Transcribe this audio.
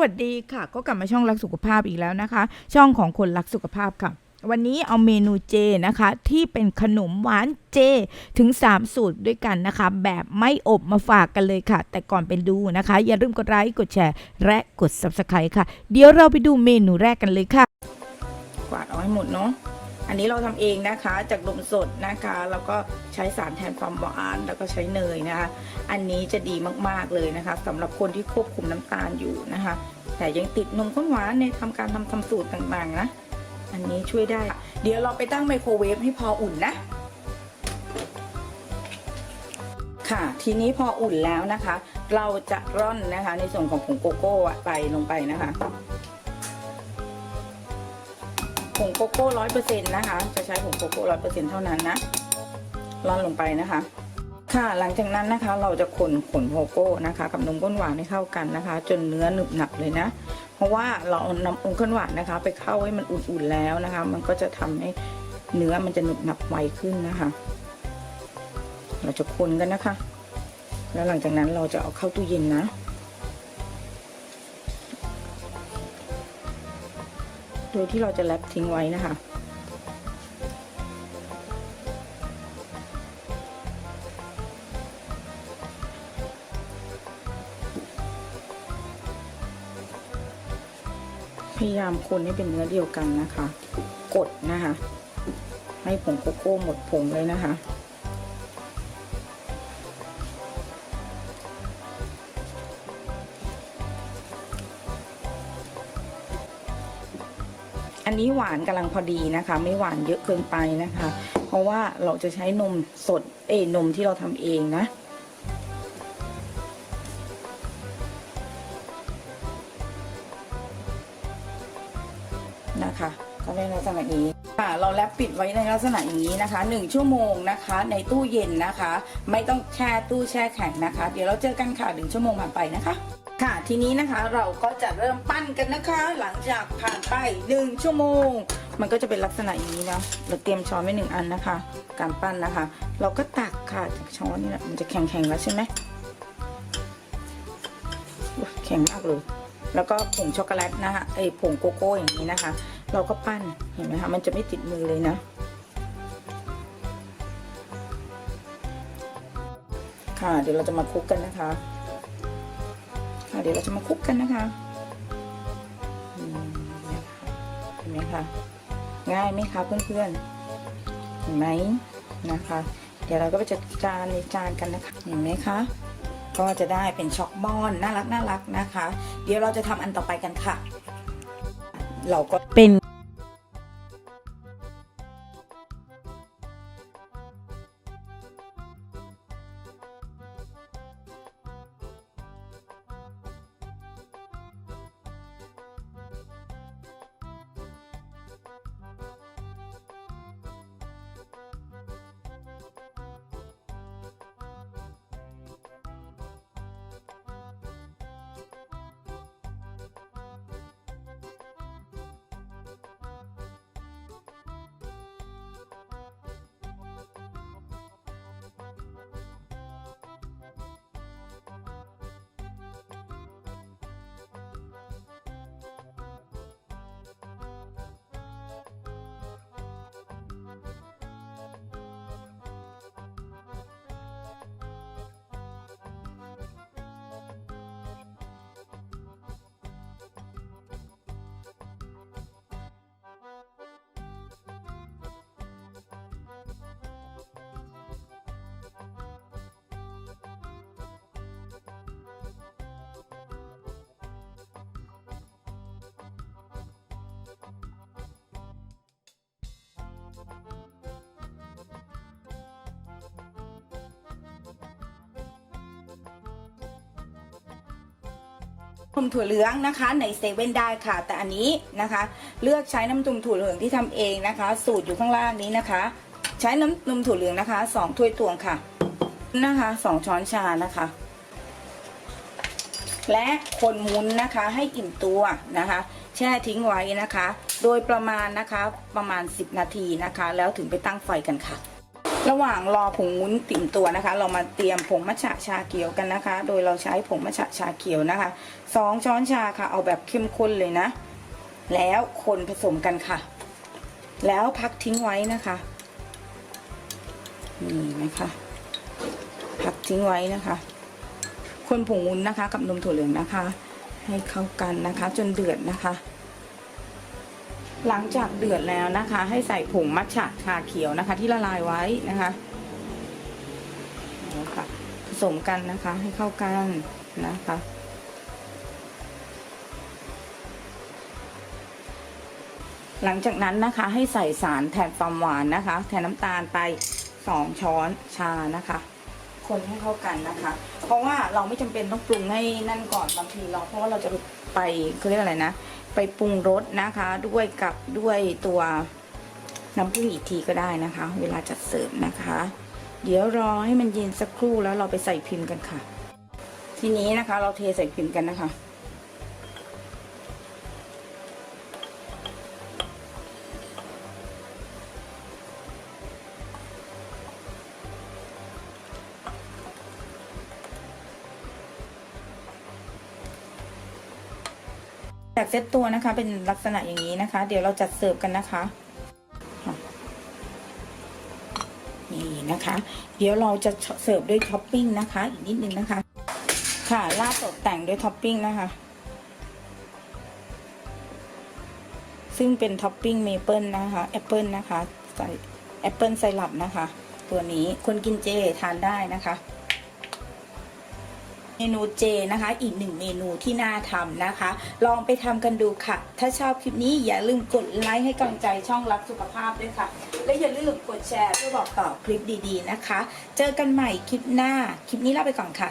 วัสดีค่ะ ก็กลับมาช่องรักสุขภาพอีกแล้วนะคะ ช่องของคนรักสุขภาพค่ะ วันนี้เอาเมนูเจนะคะ ที่เป็นขนมหวานเจถึง 3 สูตรด้วยกันนะคะ แบบไม่อบมาฝากกันเลยค่ะ แต่ก่อนไปดูนะคะ อย่าลืมกดไลค์กดแชร์ และกด subscribe ค่ะ เดี๋ยวเราไปดูเมนูแรกกันเลยค่ะกวาดเอาให้หมดเนาะ อันนี้เราทำเองนะคะจากนมสดนะคะ แล้วก็ใช้สารแทนความหวานแล้วก็ใช้เนยนะคะ อันนี้จะดีมากๆเลยนะคะสำหรับคนที่ควบคุมน้ำตาลอยู่นะคะ แต่ยังติดนมข้นหวานในทำการทำทำสูตรต่างๆนะอันนี้ช่วยได้ เดี๋ยวเราไปตั้งไมโครเวฟให้พออุ่นนะ ค่ะ ทีนี้พออุ่นแล้วนะคะ เราจะร่อนนะคะในส่วนของผงโกโก้ไปลงไปนะคะ งโกโก้ร้อยเปอร์เซ็นต์นะคะ จะใช้ผงโกโก้ร้อยเปอร์เซ็นต์เท่านั้นนะร่อนลงไปนะคะ ค่ะหลังจากนั้นนะคะเราจะคนขนโกโก้นะคะ กับนมข้นหวานให้เข้ากันนะคะ จนเนื้อหนึบหนับเลยนะ เพราะว่าเราเอานำนมข้นหวานนะคะ ไปเข้าให้มันอุ่นๆแล้วนะคะ มันก็จะทำให้เนื้อมันจะหนึบหนับไวขึ้นนะคะ เราจะคนกันนะคะ แล้วหลังจากนั้นเราจะเอาเข้าตู้เย็นนะ โดยที่เราจะแรปทิ้งไว้นะคะ พยายามคนให้เป็นเนื้อเดียวกันนะคะ กดนะคะ ให้ผงโกโก้หมดผงเลยนะคะ อันนี้หวานกำลังพอดีนะคะ ไม่หวานเยอะเกินไปนะคะ เพราะว่าเราจะใช้นมสดเอ้นมที่เราทำเองนะนะคะก็ในลักษณะนี้ค่ะเราแรปปิดไว้ในลักษณะอย่างนี้นะคะหนึ่งชั่วโมงนะคะ ในตู้เย็นนะคะ ไม่ต้องแช่ตู้แช่แข็งนะคะ เดี๋ยวเราเจอกันค่ะหนึ่งชั่วโมงผ่านไปนะคะ ค่ะทีนี้นะคะเราก็จะเริ่มปั้นกันนะคะ หลังจากผ่านไปหนึ่งชั่วโมง มันก็จะเป็นลักษณะอย่างนี้นะเราเตรียมช้อนไว้หนึ่งอันนะคะ การปั้นนะคะ เราก็ตักค่ะจากช้อนนี่แหละมันจะแข็งๆแล้วใช่ไหมแข็งมากเลยแล้วก็ผงช็อกโกแลตนะคะไอผงโกโก้อย่างนี้นะคะ เราก็ปั้นเห็นไหมคะมันจะไม่ติดมือเลยนะค่ะเดี๋ยวเราจะมาคลุกกันนะคะ เดี๋ยวเราจะมาคลุกกันนะคะเห็นไหมคะง่ายไหมคะเพื่อนๆเห็นไหมนะคะ เดี๋ยวเราก็ไปจัดจานในจานกันนะคะเห็นไหมคะก็จะได้เป็นช็อกบอนน่ารักน่ารักนะคะ เดี๋ยวเราจะทำอันต่อไปกันค่ะ เราก็เป็น นมถั่วเหลืองนะคะในเซเว่นได้ค่ะ แต่อันนี้นะคะ เลือกใช้น้ำนมถั่วเหลืองที่ทำเองนะคะ สูตรอยู่ข้างล่างนี้นะคะ ใช้น้ำนมถั่วเหลืองนะคะสองถ้วยตวงค่ะนะคะสองช้อนชานะคะ และคนมุนนะคะให้อิ่มตัวนะคะ แช่ทิ้งไว้นะคะ โดยประมาณนะคะประมาณ 10 นาทีนะคะ แล้วถึงไปตั้งไฟกันค่ะ ระหว่างรอผงวุ้นติ่มตัวนะคะ เรามาเตรียมผงมัทฉะชาเขียวกันนะคะ โดยเราใช้ผงมัทฉะชาเขียวนะคะสองช้อนชาค่ะ เอาแบบเข้มข้นเลยนะ แล้วคนผสมกันค่ะ แล้วพักทิ้งไว้นะคะนี่นะคะพักทิ้งไว้นะคะ คนผงวุ้นนะคะ กับนมถั่วเหลืองนะคะ ให้เข้ากันนะคะ จนเดือดนะคะ หลังจากเดือดแล้วนะคะ ให้ใส่ผงมัทฉะชาเขียวนะคะ ที่ละลายไว้นะคะเอาค่ะผสมกันนะคะให้เข้ากันนะคะหลังจากนั้นนะคะให้ใส่สารแทนความหวานนะคะ แทนน้ำตาลไปสองช้อนชานะคะ คนให้เข้ากันนะคะ เพราะว่าเราไม่จำเป็นต้องปรุงให้นั่นก่อนบางทีเราเพราะว่าเราจะไปเขาเรียกอะไรนะ ไปปรุงรสนะคะ ด้วยกับด้วยตัวน้ำผึ้งอีกทีก็ได้นะคะ เวลาจัดเสิร์ฟนะคะ เดี๋ยวรอให้มันเย็นสักครู่แล้วเราไปใส่พิมพ์กันค่ะ ทีนี้นะคะเราเทใส่พิมพ์กันนะคะ จากเซตตัวนะคะ เป็นลักษณะอย่างนี้นะคะ เดี๋ยวเราจัดเสิร์ฟกันนะคะนี่นะคะ เดี๋ยวเราจะเสิร์ฟด้วยท็อปปิ้งนะคะ อีกนิดนึงนะคะ ค่ะราดตกแต่งด้วยท็อปปิ้งนะคะ ซึ่งเป็นท็อปปิ้งเมเปิลนะคะแอปเปิลนะคะใส่แอปเปิลไซรัปนะคะ ตัวนี้คนกินเจทานได้นะคะ เมนูเจนะคะ อีกหนึ่งเมนูที่น่าทำนะคะ ลองไปทำกันดูค่ะ ถ้าชอบคลิปนี้อย่าลืมกดไลค์ให้กำลังใจช่องรักสุขภาพด้วยค่ะ และอย่าลืมกดแชร์เพื่อบอกต่อคลิปดีๆนะคะ เจอกันใหม่คลิปหน้า คลิปนี้ลาไปก่อนค่ะ